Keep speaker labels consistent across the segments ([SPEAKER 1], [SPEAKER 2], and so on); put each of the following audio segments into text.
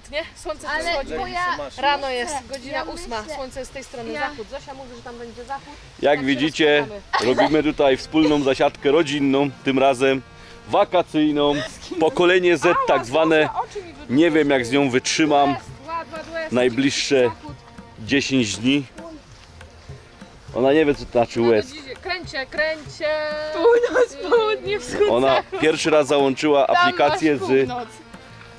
[SPEAKER 1] zachód, nie? Słońce
[SPEAKER 2] Ale
[SPEAKER 1] wschodzi.
[SPEAKER 2] bo ja...
[SPEAKER 1] Rano jest godzina
[SPEAKER 2] ja
[SPEAKER 1] ósma,
[SPEAKER 2] myślę-
[SPEAKER 1] słońce jest z tej strony
[SPEAKER 2] Ja-
[SPEAKER 1] zachód. Zosia mówi, że tam będzie zachód.
[SPEAKER 3] Jak
[SPEAKER 1] Tak się
[SPEAKER 3] widzicie, robimy tutaj wspólną zasiadkę rodzinną, tym razem wakacyjną. Pokolenie Z tak zwane.
[SPEAKER 1] Zosia, oczy mi wybiegły.
[SPEAKER 3] Nie wiem jak z nią wytrzymam
[SPEAKER 1] West, West,
[SPEAKER 3] najbliższe
[SPEAKER 1] zachód.
[SPEAKER 3] 10 dni. Ona nie wie co to znaczy
[SPEAKER 1] Na
[SPEAKER 3] West.
[SPEAKER 1] godzinie. Kręcie, kręcie.
[SPEAKER 2] Północ, południe, wschód,
[SPEAKER 3] Ona pierwszy raz załączyła aplikację z
[SPEAKER 2] północ.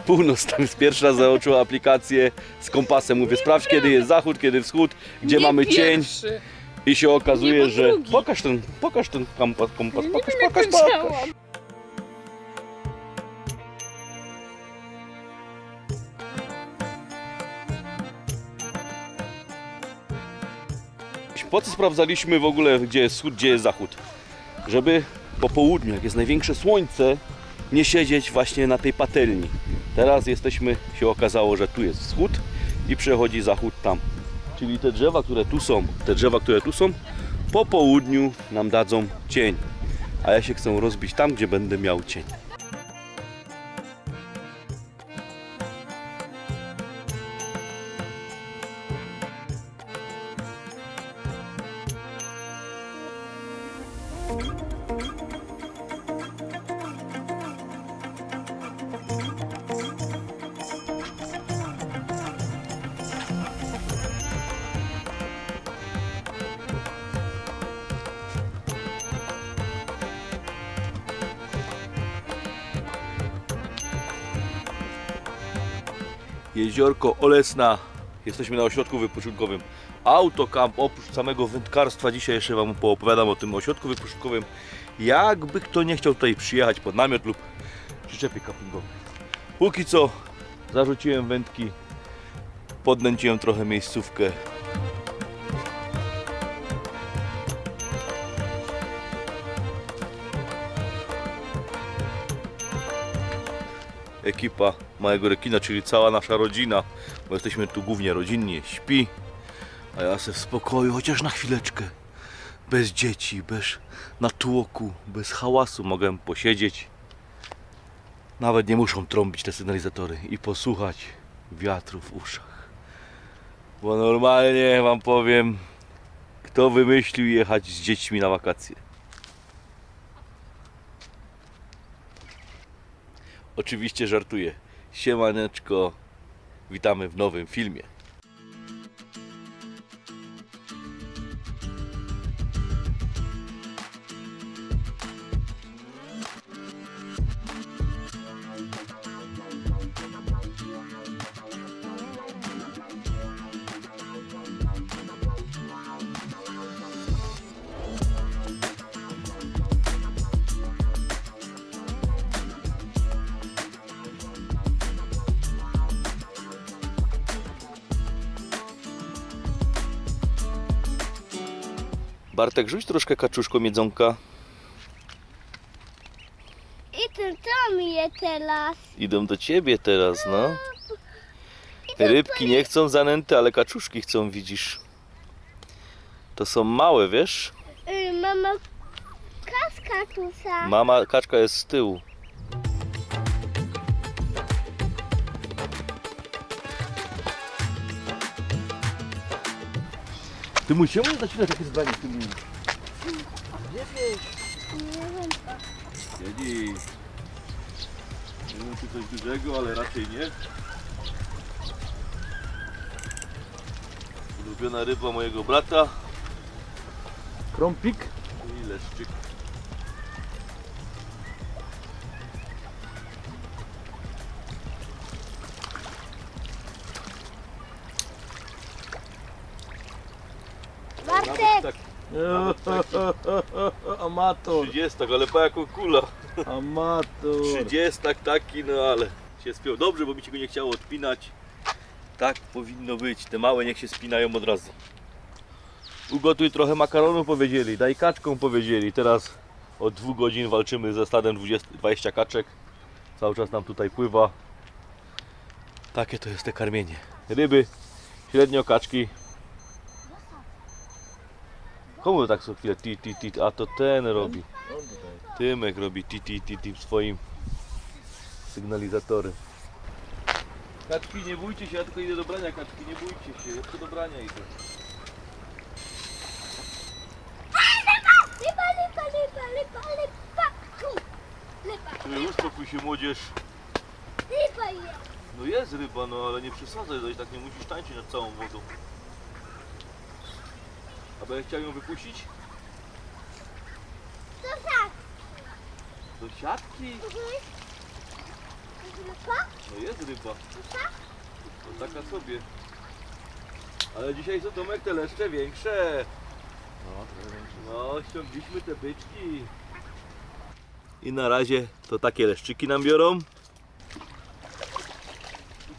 [SPEAKER 3] Północ, tam jest pierwszy raz załączyła aplikację z kompasem. Mówię, sprawdź kiedy jest zachód, kiedy wschód, gdzie
[SPEAKER 1] Nie
[SPEAKER 3] mamy cień
[SPEAKER 1] pierwszy.
[SPEAKER 3] i się okazuje,
[SPEAKER 2] bo
[SPEAKER 3] że
[SPEAKER 2] drugi.
[SPEAKER 3] pokaż ten, pokaż ten kompas, kompas,
[SPEAKER 1] Nie
[SPEAKER 3] pokaż,
[SPEAKER 1] wiem, jak
[SPEAKER 3] pokaż,
[SPEAKER 1] to
[SPEAKER 3] pokaż.
[SPEAKER 1] działa.
[SPEAKER 3] Po co sprawdzaliśmy w ogóle, gdzie jest wschód, gdzie jest zachód? Żeby po południu, jak jest największe słońce, nie siedzieć właśnie na tej patelni. Teraz jesteśmy, się okazało, że tu jest wschód i przechodzi zachód tam. Czyli te drzewa, które tu są, te drzewa, które tu są, po południu nam dadzą cień. A ja się chcę rozbić tam, gdzie będę miał cień. Jeziorko Olesna. Jesteśmy na ośrodku wypoczynkowym Autocamp. Oprócz samego wędkarstwa dzisiaj jeszcze Wam poopowiadam o tym ośrodku wypoczynkowym. Jakby kto nie chciał tutaj przyjechać pod namiot lub przyczepy kampingowe. Póki co zarzuciłem wędki, podnęciłem trochę miejscówkę. Ekipa małego rekina, czyli cała nasza rodzina, bo jesteśmy tu głównie rodzinnie, śpi, a ja se w spokoju, chociaż na chwileczkę, bez dzieci, bez natłoku, bez hałasu mogę posiedzieć. Nawet nie muszą trąbić te sygnalizatory i posłuchać wiatru w uszach. Bo normalnie wam powiem, kto wymyślił jechać z dziećmi na wakacje. Oczywiście żartuję. Siemaneczko, witamy w nowym filmie. Bartek, rzuć troszkę kaczuszką jedzonka.
[SPEAKER 2] I ten tam je teraz.
[SPEAKER 3] Idą do ciebie teraz, no. Rybki nie chcą zanęty, ale kaczuszki chcą, widzisz. To są małe, wiesz?
[SPEAKER 2] Y, mama kaska tusa.
[SPEAKER 3] Mama kaczka jest z tyłu. Ty musimy dać na takie zdanie, ty mu. Siedzi. Nie wiem, czy coś dużego, ale raczej nie. Ulubiona ryba mojego brata.
[SPEAKER 4] Krąpik?
[SPEAKER 3] I leszczyk.
[SPEAKER 4] Amator,
[SPEAKER 3] 30, ale pa jako kula.
[SPEAKER 4] amator.
[SPEAKER 3] 30 taki, no ale się spiął. Dobrze, bo mi się go nie chciało odpinać. Tak powinno być. Te małe niech się spinają od razu. Ugotuj trochę makaronu powiedzieli, daj kaczką powiedzieli. Teraz od dwóch godzin walczymy ze stadem 20, 20 kaczek. Cały czas nam tutaj pływa. Takie to jest te karmienie. Ryby, średnio kaczki. Komu tak co chwilę ti ti ti, a to ten robi. Tymek robi ti ti ti ti w swoim sygnalizatorem. Kaczki, nie bójcie się, ja tylko idę do brania kaczki, nie bójcie się, ja tylko do brania idę.
[SPEAKER 2] Lipa, lipa, lipa, lipa, lipa. Tu. Lipa,
[SPEAKER 3] Ty, uspokój się młodzież.
[SPEAKER 2] lipa jest.
[SPEAKER 3] No jest ryba, no ale nie przesadzaj, dość tak nie musisz tańczyć nad całą wodą. Będę chciał ją wypuścić?
[SPEAKER 2] To tak.
[SPEAKER 3] Do siatki?
[SPEAKER 2] Lipa,
[SPEAKER 3] No jest ryba.
[SPEAKER 2] tak.
[SPEAKER 3] No taka sobie. Ale dzisiaj są Tomek te leszcze większe.
[SPEAKER 4] No, trochę większy.
[SPEAKER 3] No, ściągliśmy te byczki. I na razie to takie leszczyki nam biorą.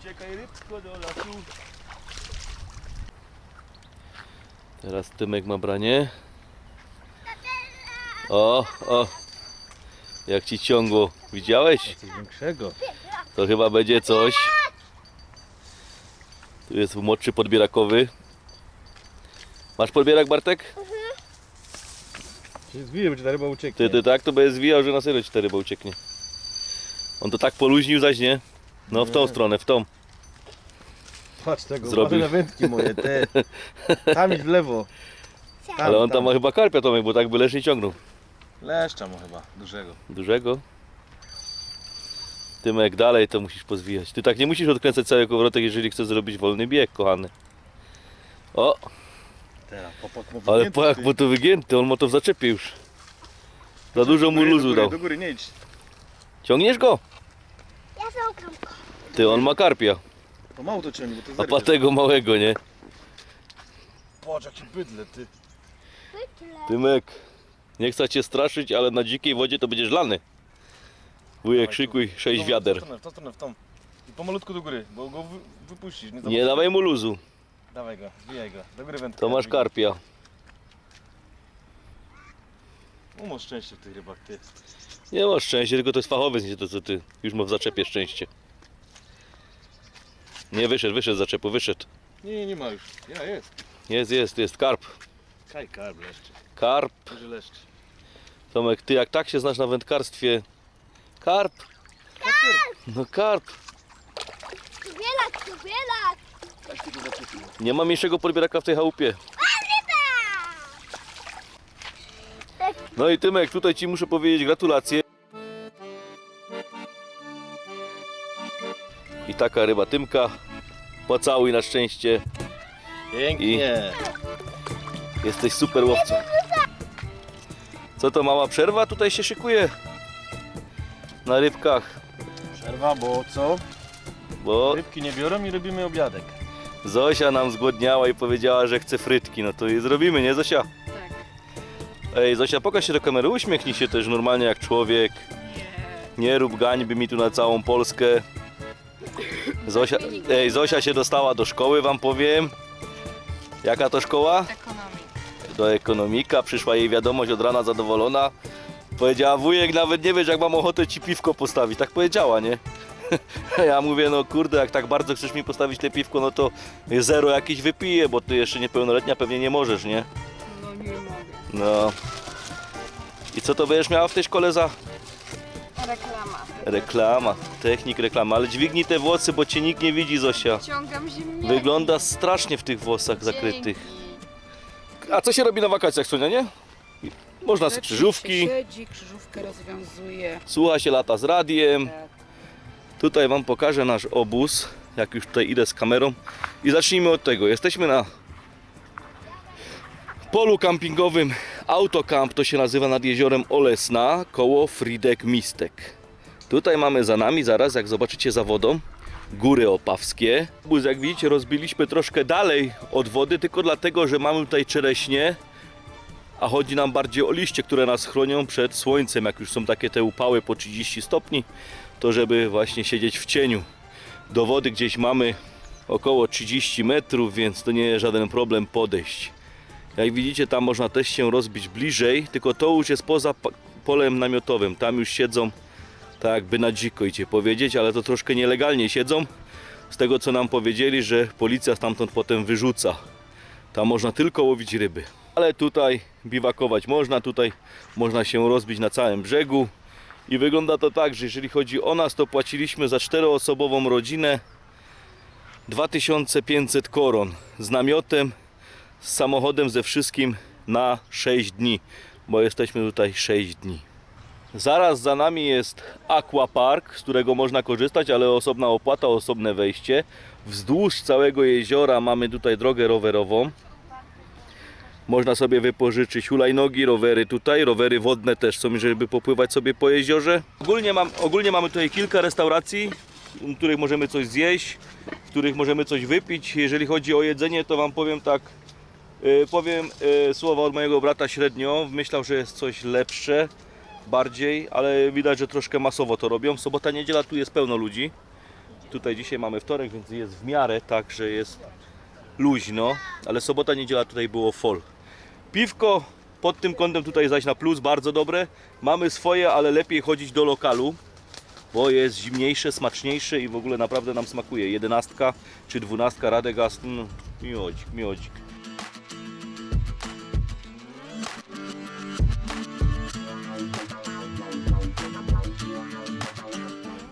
[SPEAKER 3] Uciekaj rybko do lasu. Teraz Tymek ma branie. O, o. Jak ci ciągło. Widziałeś?
[SPEAKER 4] Coś większego.
[SPEAKER 3] To chyba będzie coś. Tu jest młodszy podbierakowy. Masz podbierak Bartek?
[SPEAKER 4] Się zbije, bo ta ryba ucieknie.
[SPEAKER 3] Ty, ty tak to będzie zwijał, że na serio ci ta ryba ucieknie. On to tak poluźnił zaś, nie? No w tą stronę, w tą.
[SPEAKER 4] Patrz tego,
[SPEAKER 3] Zrobił.
[SPEAKER 4] Zrobił. na wędki moje, te. Tam idź w lewo. Tam,
[SPEAKER 3] Ale on tam ma chyba karpia Tomek, bo tak by leż nie ciągnął.
[SPEAKER 4] Leszcza mu chyba, dużego.
[SPEAKER 3] Dużego. Tymek dalej to musisz pozwijać. Ty tak nie musisz odkręcać całego kołowrotek, jeżeli chcesz zrobić wolny bieg, kochany. O,
[SPEAKER 4] Teraz, popak
[SPEAKER 3] ale po jak mu to wygięty, on ma to w zaczepie już. Za dużo mu luzu dał.
[SPEAKER 4] Do góry, nie idź.
[SPEAKER 3] Ciągniesz go?
[SPEAKER 2] Ja zamkam go.
[SPEAKER 3] Ty, on ma karpia.
[SPEAKER 4] Pomału to ciągnie, bo to
[SPEAKER 3] A
[SPEAKER 4] zerwie.
[SPEAKER 3] patego małego, nie?
[SPEAKER 4] Patrz, jakie bydle, ty.
[SPEAKER 3] Tymek, nie chcę cię straszyć, ale na dzikiej wodzie to będziesz lany. Wujek,
[SPEAKER 4] Dawaj,
[SPEAKER 3] szykuj
[SPEAKER 4] tu.
[SPEAKER 3] sześć
[SPEAKER 4] W tą-
[SPEAKER 3] wiader.
[SPEAKER 4] W tą stronę, w tą stronę, w tą. I pomalutku do góry, bo go wy, wypuścisz. Nie,
[SPEAKER 3] Nie dawaj mu luzu,
[SPEAKER 4] Dawaj go, zbijaj go. Do góry wędkę.
[SPEAKER 3] to masz
[SPEAKER 4] zbijaj.
[SPEAKER 3] karpia.
[SPEAKER 4] Umasz szczęście w tych rybach, ty.
[SPEAKER 3] Nie masz szczęścia, tylko to jest fachowiec, nie to co ty. Już ma w zaczepie szczęście. Nie, wyszedł, wyszedł z zaczepu, wyszedł.
[SPEAKER 4] Nie, nie, nie ma już. Ja, jest.
[SPEAKER 3] Jest, jest, jest, karp.
[SPEAKER 4] Kaj, karb leszczy.
[SPEAKER 3] Karp.
[SPEAKER 4] Duży leszcz.
[SPEAKER 3] Tomek, ty jak tak się znasz na wędkarstwie. Karp. No karp.
[SPEAKER 2] Kubielak, kubielak.
[SPEAKER 4] Aś ty go zaczepił.
[SPEAKER 3] Nie ma mniejszego podbieraka w tej chałupie. No i Tymek, tutaj ci muszę powiedzieć gratulacje. Taka ryba Tymka. Pocałuj na szczęście.
[SPEAKER 4] Pięknie.
[SPEAKER 3] Jesteś super łowcą. Co to mała przerwa tutaj się szykuje? Na rybkach.
[SPEAKER 4] Przerwa, bo co?
[SPEAKER 3] Bo
[SPEAKER 4] Rybki nie biorą i robimy obiadek.
[SPEAKER 3] Zosia nam zgłodniała i powiedziała, że chce frytki. No to je zrobimy, nie Zosia?
[SPEAKER 1] Tak.
[SPEAKER 3] Ej Zosia, pokaż się do kamery, uśmiechnij się też normalnie jak człowiek. Nie rób gańby mi tu na całą Polskę. Zosia, ej, Zosia się dostała do szkoły, wam powiem. Jaka to szkoła?
[SPEAKER 1] Ekonomii.
[SPEAKER 3] Do ekonomika. Przyszła jej wiadomość od rana zadowolona. Powiedziała, wujek, nawet nie wiesz, jak mam ochotę ci piwko postawić. Tak powiedziała, nie? Ja mówię, no kurde, jak tak bardzo chcesz mi postawić te piwko, no to zero jakiś wypiję, bo ty jeszcze niepełnoletnia pewnie nie możesz, nie?
[SPEAKER 1] No nie mogę.
[SPEAKER 3] No. I co to będziesz miała w tej szkole za
[SPEAKER 1] Reklama.
[SPEAKER 3] Reklama? Technik reklama, ale dźwignij te włosy, bo cię nikt nie widzi, Zosia.
[SPEAKER 1] Ciągam ziemniaki.
[SPEAKER 3] Wygląda strasznie w tych włosach zakrytych. A co się robi na wakacjach, Sonia, nie? Można z krzyżówki,
[SPEAKER 5] Siedzi, krzyżówkę rozwiązuje.
[SPEAKER 3] słucha się lata z radiem.
[SPEAKER 5] Tak.
[SPEAKER 3] Tutaj Wam pokażę nasz obóz, jak już tutaj idę z kamerą. I zacznijmy od tego. Jesteśmy na polu kampingowym Autocamp, to się nazywa nad jeziorem Olesna, koło Fridek Mistek. Tutaj mamy za nami, zaraz jak zobaczycie za wodą, góry opawskie. Obóz jak widzicie rozbiliśmy troszkę dalej od wody, tylko dlatego, że mamy tutaj czereśnie, a chodzi nam bardziej o liście, które nas chronią przed słońcem, jak już są takie te upały po 30 stopni to żeby właśnie siedzieć w cieniu. Do wody gdzieś mamy około 30 metrów, więc to nie jest żaden problem podejść. Jak widzicie, tam można też się rozbić bliżej, tylko to już jest poza polem namiotowym. Tam już siedzą tak jakby na dziko idzie powiedzieć, ale to troszkę nielegalnie siedzą. Z tego co nam powiedzieli, że policja stamtąd potem wyrzuca. Tam można tylko łowić ryby. Ale tutaj biwakować można, tutaj można się rozbić na całym brzegu. I wygląda to tak, że jeżeli chodzi o nas, to płaciliśmy za czteroosobową rodzinę 2500 koron z namiotem, z samochodem, ze wszystkim na 6 dni, bo jesteśmy tutaj 6 dni. Zaraz za nami jest aquapark, z którego można korzystać, ale osobna opłata, osobne wejście. Wzdłuż całego jeziora mamy tutaj drogę rowerową. Można sobie wypożyczyć hulajnogi, rowery tutaj, rowery wodne też są, żeby popływać sobie po jeziorze. Ogólnie, mam, ogólnie mamy tutaj kilka restauracji, w których możemy coś zjeść, w których możemy coś wypić. Jeżeli chodzi o jedzenie, to Wam powiem tak, y, powiem y, słowa od mojego brata średnio. Myślał, że jest coś lepsze, bardziej, ale widać, że troszkę masowo to robią. Sobota, niedziela tu jest pełno ludzi. Tutaj dzisiaj mamy wtorek, więc jest w miarę tak, że jest luźno, ale sobota, niedziela tutaj było full. Piwko pod tym kątem tutaj zaś na plus, bardzo dobre. Mamy swoje, ale lepiej chodzić do lokalu, bo jest zimniejsze, smaczniejsze i w ogóle naprawdę nam smakuje. Jedenastka czy dwunastka Radegast, miodzik, miodzik.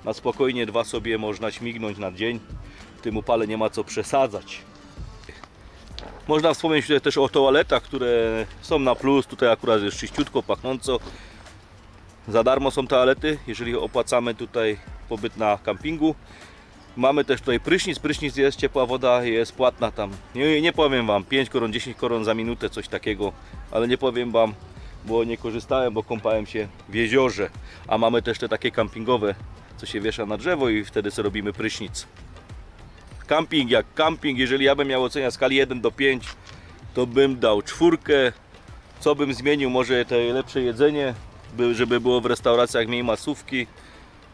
[SPEAKER 3] Na spokojnie dwa sobie można śmignąć na dzień. W tym upale nie ma co przesadzać. Można wspomnieć tutaj też o toaletach, które są na plus. Tutaj akurat jest czyściutko, pachnąco. Za darmo są toalety, jeżeli opłacamy tutaj pobyt na kampingu. Mamy też tutaj prysznic. Prysznic jest ciepła woda, jest płatna tam. Nie, nie powiem Wam, 5 koron, 10 koron za minutę, coś takiego. Ale nie powiem Wam, bo nie korzystałem, bo kąpałem się w jeziorze. A mamy też te takie kampingowe, co się wiesza na drzewo i wtedy sobie robimy prysznic. Camping jak camping, jeżeli ja bym miał oceniać skali 1 do 5, to bym dał czwórkę. Co bym zmienił? Może te lepsze jedzenie, by- żeby było w restauracjach mniej masówki.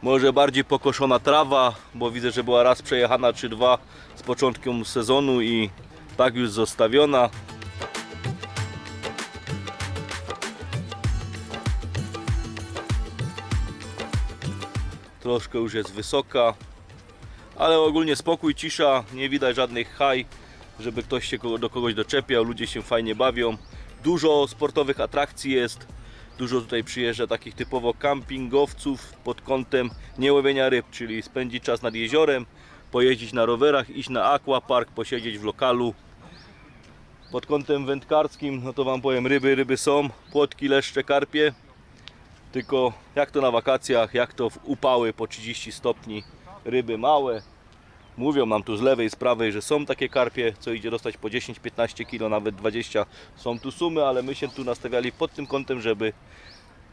[SPEAKER 3] Może bardziej pokoszona trawa, bo widzę, że była raz przejechana czy dwa z początkiem sezonu i tak już zostawiona. Troszkę już jest wysoka, ale ogólnie spokój, cisza, nie widać żadnych haj, żeby ktoś się do kogoś doczepiał, ludzie się fajnie bawią. Dużo sportowych atrakcji jest, dużo tutaj przyjeżdża takich typowo kampingowców pod kątem niełowienia ryb, czyli spędzić czas nad jeziorem, pojeździć na rowerach, iść na aquapark, posiedzieć w lokalu. Pod kątem wędkarskim, no to Wam powiem, ryby, ryby są, płotki, leszcze, karpie. Tylko jak to na wakacjach, jak to w upały po 30 stopni, ryby małe. Mówią nam tu z lewej, z prawej, że są takie karpie, co idzie dostać po 10-15 kg, nawet 20. Są tu sumy, ale my się tu nastawiali pod tym kątem, żeby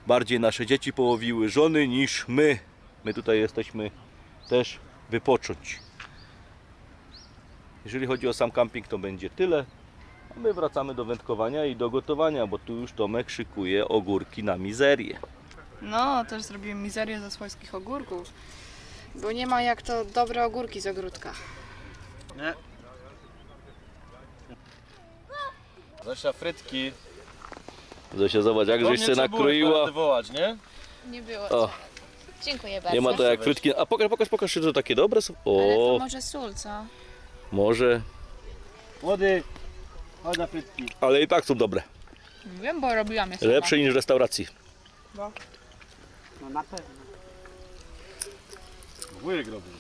[SPEAKER 3] bardziej nasze dzieci połowiły żony niż my. My tutaj jesteśmy też wypocząć. Jeżeli chodzi o sam camping, to będzie tyle. A my wracamy do wędkowania i do gotowania, bo tu już Tomek szykuje ogórki na mizerię.
[SPEAKER 1] No, też zrobiłem mizerię ze swojskich ogórków. Bo nie ma jak to dobre ogórki z ogródka.
[SPEAKER 4] Zosia frytki.
[SPEAKER 3] Zosia, zobacz, jak
[SPEAKER 4] To
[SPEAKER 3] żeś się nakroiła.
[SPEAKER 4] nie?
[SPEAKER 1] Nie było.
[SPEAKER 3] O,
[SPEAKER 2] Dziękuję bardzo.
[SPEAKER 3] nie ma to jak frytki. A pokaż, pokaż, pokaż, czy to takie dobre są. O,
[SPEAKER 1] może sól, co?
[SPEAKER 3] może,
[SPEAKER 4] Młody, chodź na frytki.
[SPEAKER 3] ale i tak są dobre.
[SPEAKER 1] Wiem, bo robiłam je sama.
[SPEAKER 3] Lepsze niż w restauracji.
[SPEAKER 4] Wujek robił.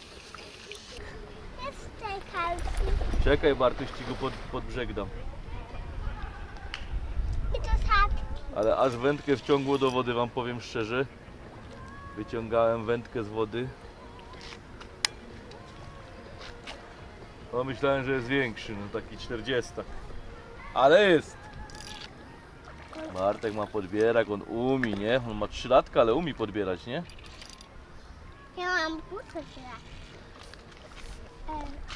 [SPEAKER 2] Czekaj.
[SPEAKER 3] Czekaj Bartuś, ci go pod, pod brzeg dam.
[SPEAKER 2] I to sadki.
[SPEAKER 3] Ale aż wędkę wciągło do wody, wam powiem szczerze. Wyciągałem wędkę z wody. No myślałem, że jest większy, no taki 40. Ale jest! Bartek ma podbierak, on umie, nie? On ma 3 latka, ale umie podbierać, nie?
[SPEAKER 2] Ja mam buty źle.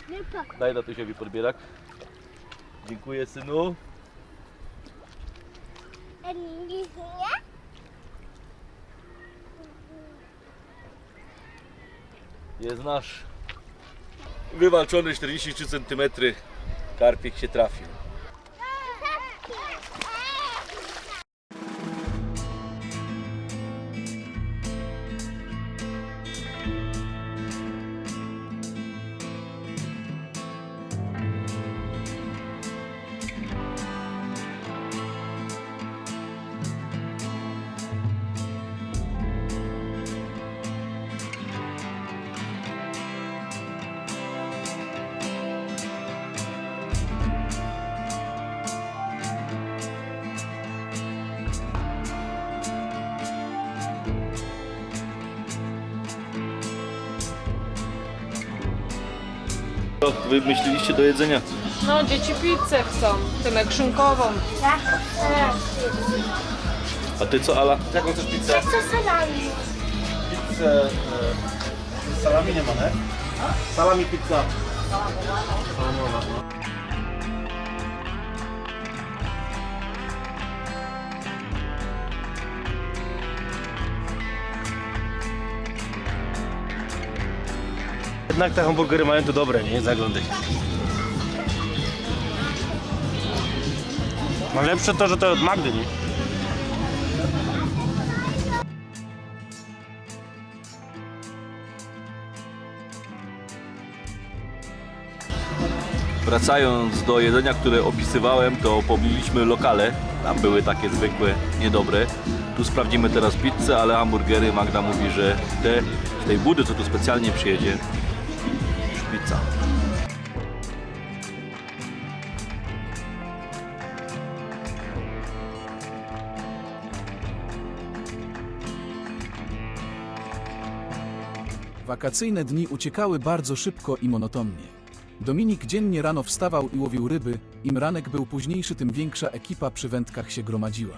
[SPEAKER 2] Tylko
[SPEAKER 3] Daj tatusiowi podbierak. Dziękuję synu.
[SPEAKER 2] nie?
[SPEAKER 3] Jest nasz wywalczony 43 cm. Karpik się trafił. Co wy myśleliście do jedzenia?
[SPEAKER 1] No, dzieci pizzę chcą. Tymek szynkową.
[SPEAKER 2] Tak? Teraz.
[SPEAKER 3] A ty co, Ala?
[SPEAKER 4] Jaką chcesz pizzę?
[SPEAKER 2] Co salami?
[SPEAKER 4] Pizzę... E, salami nie ma, nie? Salami pizza.
[SPEAKER 6] Jednak te hamburgery mają to dobre, nie? Zaglądaj. No lepsze to, że to od Magdy, nie?
[SPEAKER 3] Wracając do jedzenia, które opisywałem, to pobiliśmy lokale. Tam były takie zwykłe, niedobre. Tu sprawdzimy teraz pizzę, ale hamburgery Magda mówi, że te tej budy, co tu specjalnie przyjedzie, pizza.
[SPEAKER 7] Wakacyjne dni uciekały bardzo szybko i monotonnie. Dominik dziennie rano wstawał i łowił ryby, im ranek był późniejszy, tym większa ekipa przy wędkach się gromadziła.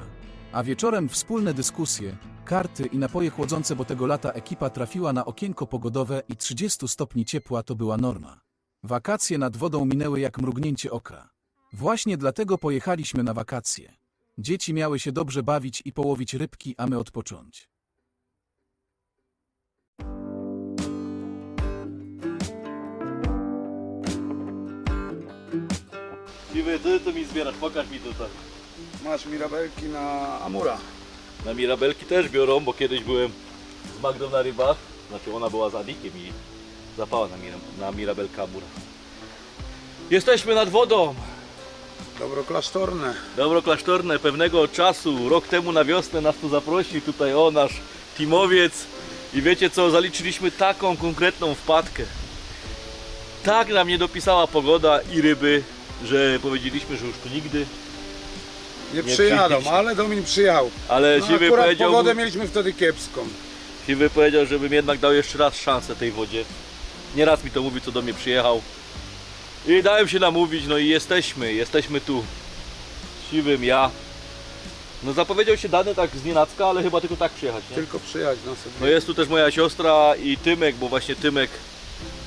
[SPEAKER 7] A wieczorem wspólne dyskusje, karty i napoje chłodzące, bo tego lata ekipa trafiła na okienko pogodowe i 30 stopni ciepła to była norma. Wakacje nad wodą minęły jak mrugnięcie oka. Właśnie dlatego pojechaliśmy na wakacje. Dzieci miały się dobrze bawić i połowić rybki, a my odpocząć.
[SPEAKER 3] Siwy, ty to mi zbierasz, pokaż mi tutaj.
[SPEAKER 8] Masz mirabelki na Amura.
[SPEAKER 3] Na mirabelki też biorą, bo kiedyś byłem z Magdą na rybach. Znaczy ona była z Adikiem i zapała na, mira- na mirabelka Amura. Jesteśmy nad wodą.
[SPEAKER 8] Dobro klasztorne.
[SPEAKER 3] Dobro klasztorne pewnego czasu, rok temu na wiosnę nas tu zaprosił, tutaj o nasz teamowiec i wiecie co, zaliczyliśmy taką konkretną wpadkę. Tak nam nie dopisała pogoda i ryby, że powiedzieliśmy, że już tu nigdy,
[SPEAKER 8] Nie, przyjadą,
[SPEAKER 3] przyjdzie.
[SPEAKER 8] ale Domin przyjechał.
[SPEAKER 3] ale
[SPEAKER 8] No,
[SPEAKER 3] Siwy
[SPEAKER 8] akurat
[SPEAKER 3] powiedział,
[SPEAKER 8] pogodę mieliśmy wtedy kiepską.
[SPEAKER 3] Siwy powiedział, żebym jednak dał jeszcze raz szansę tej wodzie. Nieraz mi to mówi, co do mnie przyjechał. I dałem się namówić, no i jesteśmy, jesteśmy tu. Siwym, ja. No zapowiedział się dany tak z nienacka, ale chyba tylko tak przyjechać, nie?
[SPEAKER 8] Tylko przyjechać na sobie.
[SPEAKER 3] No jest tu też moja siostra i Tymek, bo właśnie Tymek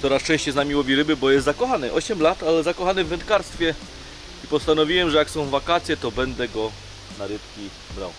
[SPEAKER 3] coraz częściej z nami łowi ryby, bo jest zakochany. 8 lat, ale zakochany w wędkarstwie. Postanowiłem, że jak są wakacje, to będę go na rybki brał.